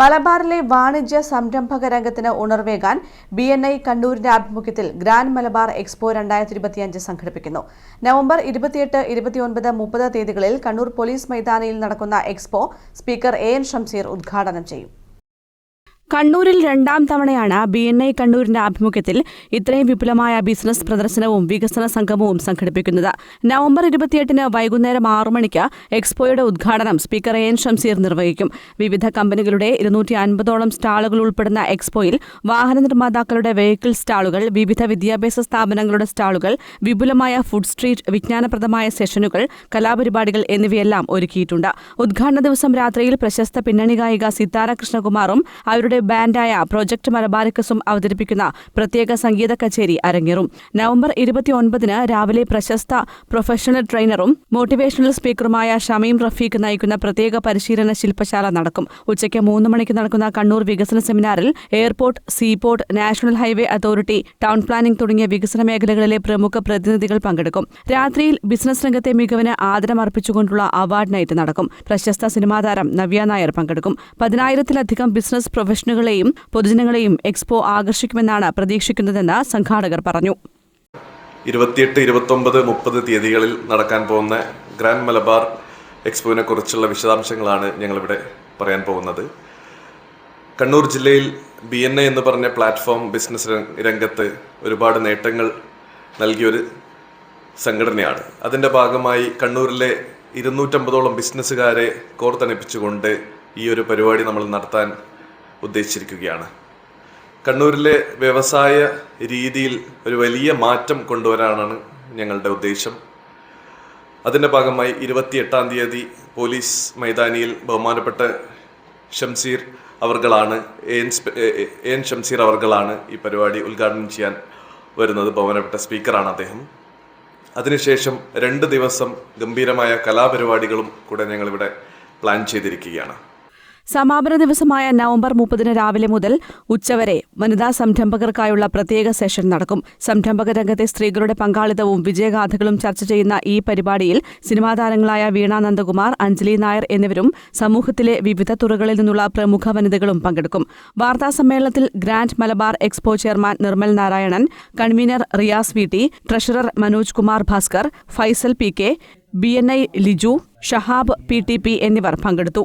മലബാറിലെ വാണിജ്യ സംരംഭക രംഗത്തിന് ഉണർവേകാൻ ബി എൻ ഐ കണ്ണൂരിന്റെ ആഭിമുഖ്യത്തിൽ ഗ്രാൻഡ് മലബാർ എക്സ്പോ രണ്ടായിരത്തി ഇരുപത്തിയഞ്ച് സംഘടിപ്പിക്കുന്നു. നവംബർ ഇരുപത്തിയെട്ട് ഇരുപത്തിയൊൻപത് മുപ്പത് തീയതികളിൽ കണ്ണൂർ പോലീസ് മൈതാനിയിൽ നടക്കുന്ന expo speaker A N Shamseer ഉദ്ഘാടനം ചെയ്യും. കണ്ണൂരിൽ രണ്ടാം തവണയാണ് ബി എൻ ഐ കണ്ണൂരിന്റെ ആഭിമുഖ്യത്തിൽ ഇത്രയും വിപുലമായ ബിസിനസ് പ്രദർശനവും വികസന സംഗമവും സംഘടിപ്പിക്കുന്നത്. നവംബർ ഇരുപത്തിയെട്ടിന് വൈകുന്നേരം ആറു മണിക്ക് എക്സ്പോയുടെ ഉദ്ഘാടനം സ്പീക്കർ എ എൻ ഷംസീർ നിർവഹിക്കും. വിവിധ കമ്പനികളുടെ ഇരുന്നൂറ്റി അൻപതോളം സ്റ്റാളുകൾ ഉൾപ്പെടുന്ന എക്സ്പോയിൽ വാഹന നിർമ്മാതാക്കളുടെ വെഹിക്കിൾ സ്റ്റാളുകൾ വിവിധ വിദ്യാഭ്യാസ സ്ഥാപനങ്ങളുടെ സ്റ്റാളുകൾ വിപുലമായ ഫുഡ് സ്ട്രീറ്റ് വിജ്ഞാനപ്രദമായ സെഷനുകൾ കലാപരിപാടികൾ എന്നിവയെല്ലാം ഒരുക്കിയിട്ടുണ്ട്. ഉദ്ഘാടന ദിവസം രാത്രിയിൽ പ്രശസ്ത പിന്നണി ഗായിക സിത്താര കൃഷ്ണകുമാറും അവരുടെ ബാൻഡായ പ്രൊജക്ട് മലബാരിക്കസും അവതരിപ്പിക്കുന്ന പ്രത്യേക സംഗീത കച്ചേരി അരങ്ങേറും. നവംബർ ഇരുപത്തിയൊൻപതിന് രാവിലെ പ്രശസ്ത പ്രൊഫഷണൽ ട്രെയിനറും മോട്ടിവേഷണൽ സ്പീക്കറുമായ ഷമീം റഫീഖ് നയിക്കുന്ന പ്രത്യേക പരിശീലന ശില്പശാല നടക്കും. ഉച്ചയ്ക്ക് മൂന്ന് മണിക്ക് നടക്കുന്ന കണ്ണൂർ വികസന സെമിനാറിൽ airport seaport national highway authority town planning തുടങ്ങിയ വികസന മേഖലകളിലെ പ്രമുഖ പ്രതിനിധികൾ പങ്കെടുക്കും. രാത്രിയിൽ ബിസിനസ് രംഗത്തെ മികവിന് ആദരം അർപ്പിച്ചുകൊണ്ടുള്ള അവാർഡ് നൈറ്റ് നടക്കും. പ്രശസ്ത സിനിമാതാരം നവ്യ നായർ പങ്കെടുക്കും. പതിനായിരത്തിലധികം ബിസിനസ് പ്രൊഫഷണലുകളെയും പൊതുജനങ്ങളെയും എക്സ്പോ ആകർഷിക്കുമെന്നാണ് പ്രതീക്ഷിക്കുന്നതെന്ന് സംഘാടകർ പറഞ്ഞു. ഇരുപത്തിയെട്ട് ഇരുപത്തൊമ്പത് മുപ്പത് തീയതികളിൽ നടക്കാൻ പോകുന്ന ഗ്രാൻഡ് മലബാർ എക്സ്പോവിനെ കുറിച്ചുള്ള വിശദാംശങ്ങളാണ് ഞങ്ങളിവിടെ പറയാൻ പോകുന്നത്. കണ്ണൂർ ജില്ലയിൽ ബി എൻ എ എന്ന് പറഞ്ഞ പ്ലാറ്റ്ഫോം ബിസിനസ് രംഗ- രംഗത്ത് ഒരുപാട് നേട്ടങ്ങൾ നൽകിയൊരു സംഘടനയാണ്. അതിന്റെ ഭാഗമായി കണ്ണൂരിലെ ഇരുന്നൂറ്റമ്പതോളം ബിസിനസ്സുകാരെ കോർത്തണിപ്പിച്ചുകൊണ്ട് ഈ ഒരു പരിപാടി നമ്മൾ നടത്താൻ ഉദ്ദേശിച്ചിരിക്കുകയാണ്. കണ്ണൂരിലെ വ്യവസായ രീതിയിൽ ഒരു വലിയ മാറ്റം കൊണ്ടുവരാനാണ് ഞങ്ങളുടെ ഉദ്ദേശം. അതിന്റെ ഭാഗമായി ഇരുപത്തിയെട്ടാം തീയതി പോലീസ് മൈതാനിയിൽ ബഹുമാനപ്പെട്ട ഷംസീർ അവർകളാണ് എൻ എൻ ഷംസീർ അവർകളാണ് ഈ പരിപാടി ഉദ്ഘാടനം ചെയ്യാൻ വരുന്നത് ബഹുമാനപ്പെട്ട സ്പീക്കറാണ് അദ്ദേഹം. അതിനുശേഷം രണ്ട് ദിവസം ഗംഭീരമായ കലാപരിപാടികളും കൂടെ ഞങ്ങളിവിടെ പ്ലാൻ ചെയ്തിരിക്കുകയാണ്. സമാപന ദിവസമായ നവംബർ മുപ്പതിന് രാവിലെ മുതൽ ഉച്ചവരെ വനിതാ സംരംഭകർക്കായുള്ള പ്രത്യേക സെഷൻ നടക്കും. സംരംഭക രംഗത്തെ സ്ത്രീകളുടെ പങ്കാളിത്തവും വിജയഗാഥകളും ചർച്ച ചെയ്യുന്ന ഈ പരിപാടിയിൽ സിനിമാ താരങ്ങളായ വീണ നന്ദകുമാർ അഞ്ജലി നായർ എന്നിവരും സമൂഹത്തിലെ വിവിധ തുറകളിൽ നിന്നുള്ള പ്രമുഖ വനിതകളും പങ്കെടുക്കും. വാർത്താ സമ്മേളനത്തിൽ grand Malabar expo chairman Nirmal Narayanan convener Riyas V T treasurer Manoj Kumar Bhaskar Faisal P K B N I Liju Shahab P T P എന്നിവർ പങ്കെടുത്തു.